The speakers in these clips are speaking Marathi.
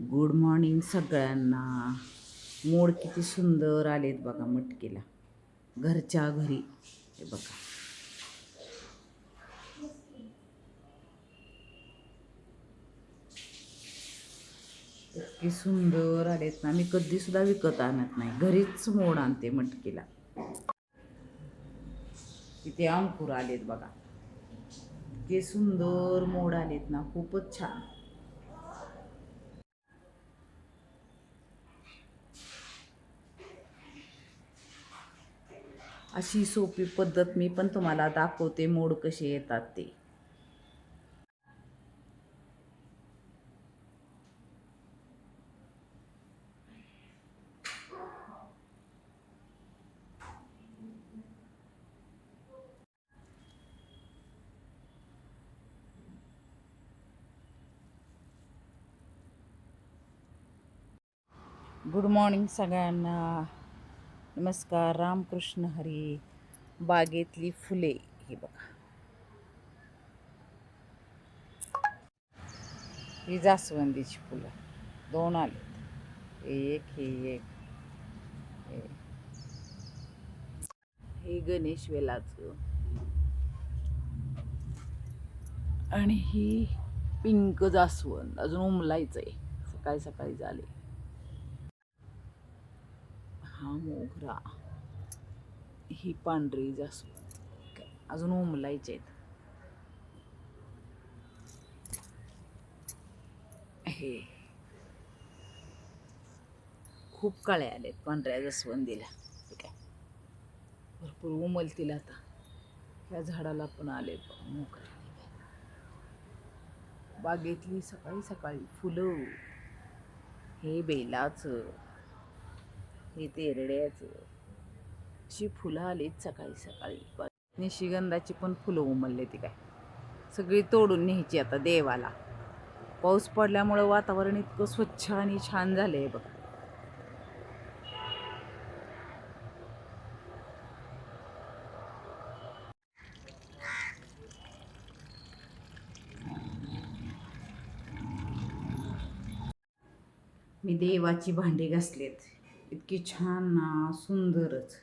गुड मॉर्निंग सगळ्यांना. मोड किती सुंदर आलेत बघा मटकीला. घरच्या घरी. हे बघा. इतकी सुंदर आलेत ना. मी कधीसुद्धा विकत आणत नाही. घरीच मोड आणते मटकीला. तिथे अंकुर आलेत बघा. इतके सुंदर मोड आलेत ना. खूपच छान. अशी सोपी पद्धत मी पण तुम्हाला दाखवते मोड कसे येतात ते. गुड मॉर्निंग सगळ्यांना. नमस्कार रामकृष्ण हरी. बागेतली फुले ही बघा. ही जास्वंदीची फुलं. दोन आले एक हे एक. हे. हे गणेश वेलाचं. आणि ही पिंक जास्वंद. अजून उमलायचं आहे सकाळी सकाळी झाले. हा मोगरा. ही पांढरी जास्त अजून उमलायचे आहेत. हे. खूप काळे आलेत पांढऱ्या जास्वंदीला. ठीक आहे. भरपूर उमलतील आता. ह्या झाडाला पण आले मोगरे. बागेतली सकाळी सकाळी फुलं. हे बेलाचं. हे तेरड्याचं अशी फुलं आलीत सकाळी सकाळी. निशिगंधाची पण फुलं उमलले ती काय. सगळी तोडून न्यायची आता देवाला. पाऊस पडल्यामुळं वातावरण इतकं स्वच्छ आणि छान झालंय बघ. मी देवाची भांडी घासलीत. इतकी छान ना सुंदरच.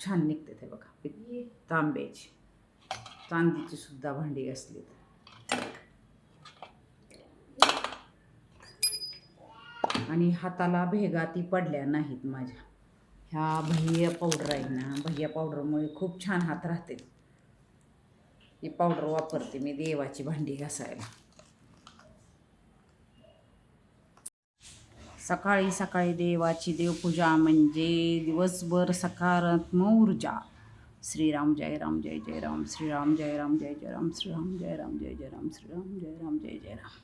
छान निघते ते बघा तांब्याची. चांदीची सुद्धा भांडी घासलीत आणि हाताला भेगा ती पडल्या नाहीत माझ्या. ह्या भैया पावडर आहे ना भैया पावडरमुळे खूप छान हात राहते ही पावडर वापरते मी देवाची भांडी घासायला. सकाळी सकाळी देवाची देवपूजा म्हणजे दिवसभर सकारात्मक ऊर्जा. श्रीराम जय राम जय जय राम श्रीराम जय राम जय जय राम श्रीराम जय राम जय जय राम श्रीराम जय राम जय जय राम.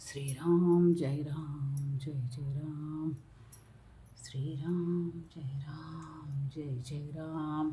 श्रीराम जय राम जय जय राम. श्रीराम जय राम जय जय राम.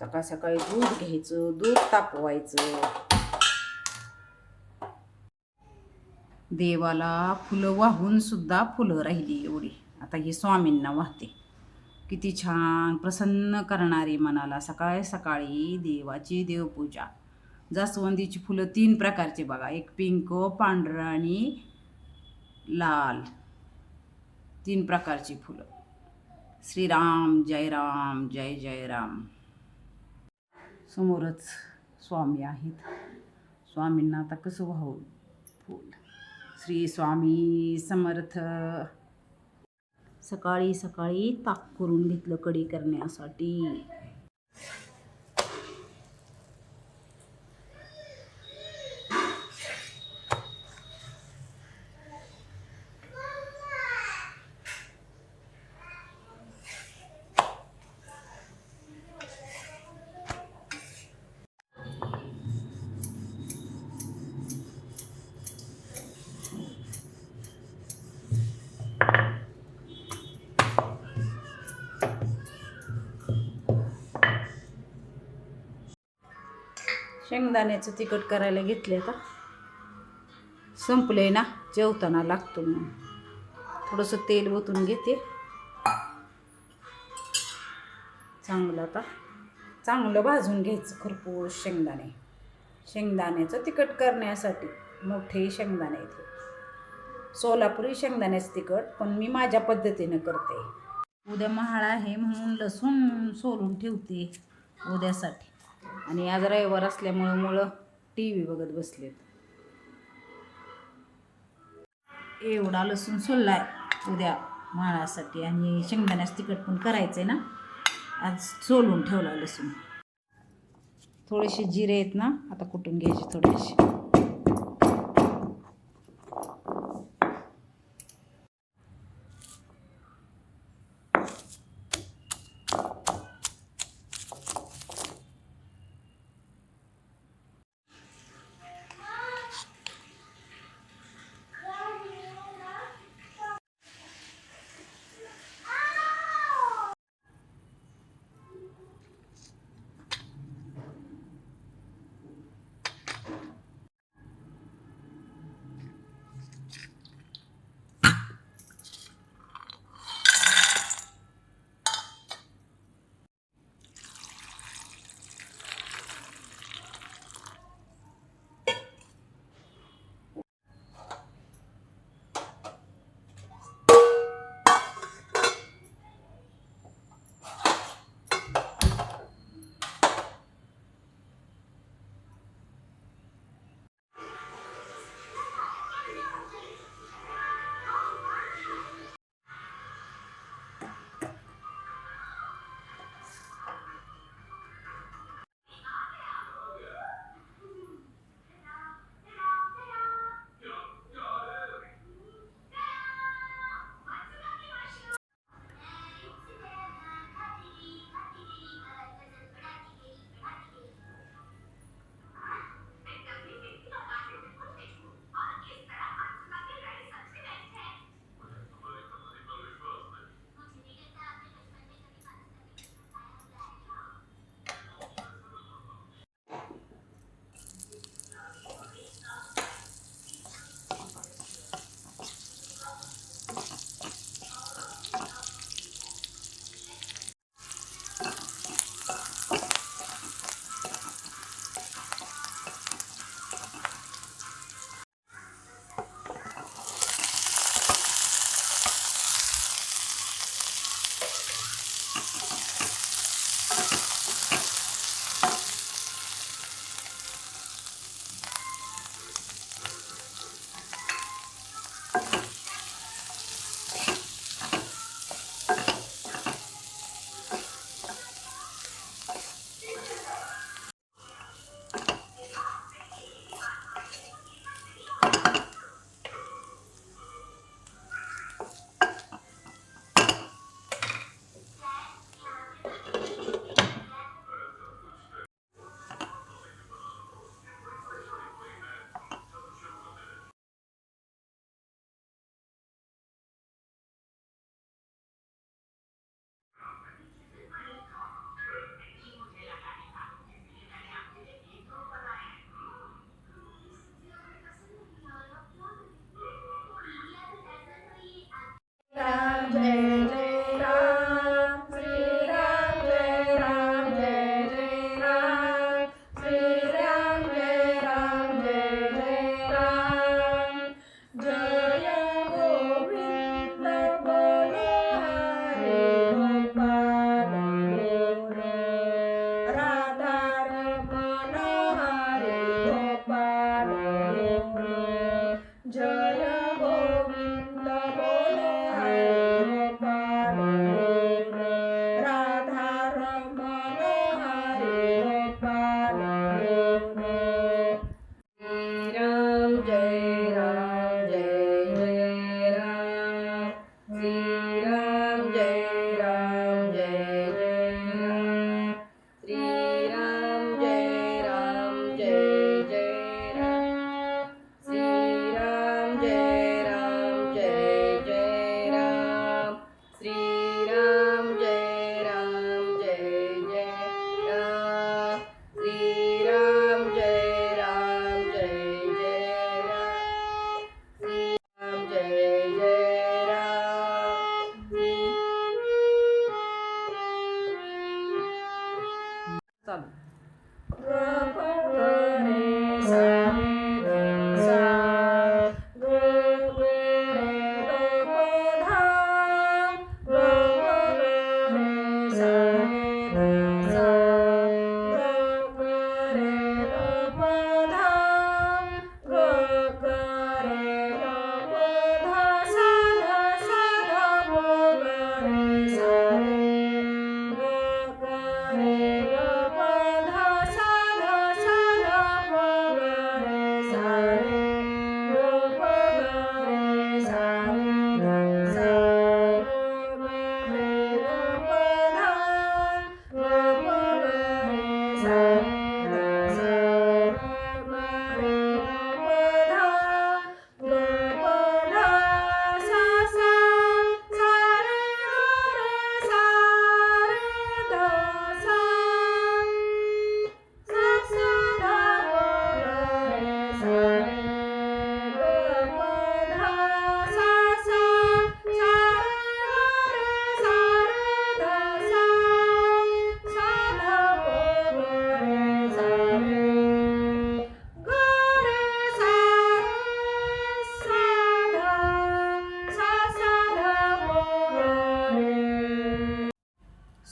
सकाळ सकाळी दूध घ्यायचं दूध तापवायचं. देवाला फुलं वाहून सुद्धा फुलं राहिली एवढी. आता ही स्वामींना वाहते. किती छान प्रसन्न करणारी मनाला सकाळी सकाळी देवाची देवपूजा. जास्वंदीची फुलं तीन प्रकारची बघा. एक पिंक पांढरं आणि लाल. तीन प्रकारची फुलं. श्रीराम जय राम जय जय राम समोरच स्वामी आहेत. स्वामींना आता कसं व्हावं? फुल श्री स्वामी समर्थ. सकाळी सकाळी ताक करून घेतलं कढी करण्यासाठी. शेंगदाण्याचं तिखट करायला घेतले आता. संपले ना जेवताना लागतो म्हणून. थोडंसं तेल ओतून घेते. चांगलं आता. चांगलं भाजून घ्यायचं खरपूर शेंगदाणे. शेंगदाण्याचं तिखट करण्यासाठी मोठे शेंगदाणे आहेत. सोलापुरी शेंगदाण्याचं तिखट पण मी माझ्या पद्धतीनं करते. उद्या महाळ आहे म्हणून लसूण सोलून ठेवते उद्यासाठी. आणि आज रविवार असल्यामुळं मुळं टी व्ही बघत बसलेत. एवढा लसूण सोललाय उद्या माळासाठी आणि शेंगदाण्याचं तिखट पण करायचं आहे ना? आज सोलून ठेवला लसूण. थोडेसे जिरे आहेत ना आता कुटून घ्यायचे थोडेसे. Lisa.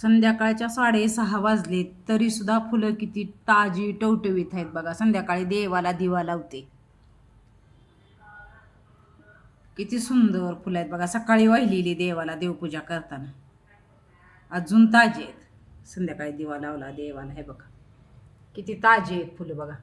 संध्याकाळच्या साडेसहा वाजले तरीसुद्धा फुलं किती ताजी टवटवीत आहेत बघा. संध्याकाळी देवाला दिवा लावते. किती सुंदर फुलं आहेत बघा. सकाळी वाहिलेली देवाला देवपूजा करताना. अजून ताजे आहेत. संध्याकाळी दिवा लावला देवाला. हे बघा. किती ताजे आहेत फुलं बघा.